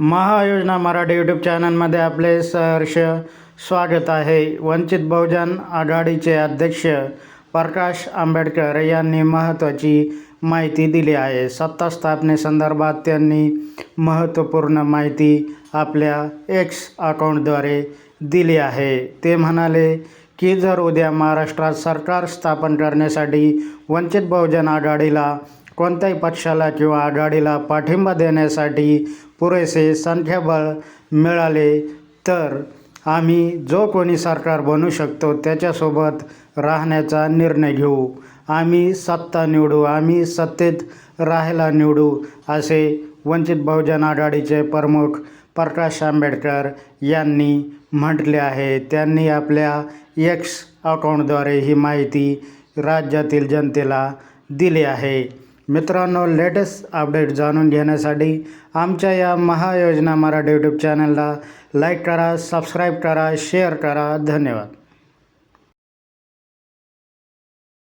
महायोजना Marathi YouTube चॅनलमध्ये आपले सहर्ष स्वागत आहे. वंचित बहुजन आघाडीचे अध्यक्ष प्रकाश आंबेडकर यांनी महत्त्वाची माहिती दिली आहे. सत्ता स्थापनेसंदर्भात त्यांनी महत्त्वपूर्ण माहिती आपल्या एक्स अकाउंटद्वारे दिली आहे. ते म्हणाले की जर उद्या महाराष्ट्रात सरकार स्थापन करण्यासाठी वंचित बहुजन आघाडीला कोणत्याही पक्षाला किंवा आघाडीला पाठिंबा देण्यासाठी पुरेसे संख्याबळ मिळाले तर आम्ही जो कोणी सरकार बनू शकतो त्याच्यासोबत राहण्याचा निर्णय घेऊ. आम्ही सत्ता निवडू आम्ही सत्तेत राहायला निवडू असे वंचित बहुजन आघाडीचे प्रमुख प्रकाश आंबेडकर यांनी म्हटले आहे. त्यांनी आपल्या एक्स अकाउंटद्वारे ही माहिती राज्यातील जनतेला दिली आहे. मित्रांनो लेटेस्ट अपडेट जाणून घेण्यासाठी आमच्या या महायोजना मराठी यूट्यूब चॅनलला लाईक करा सबस्क्राईब करा शेअर करा. धन्यवाद.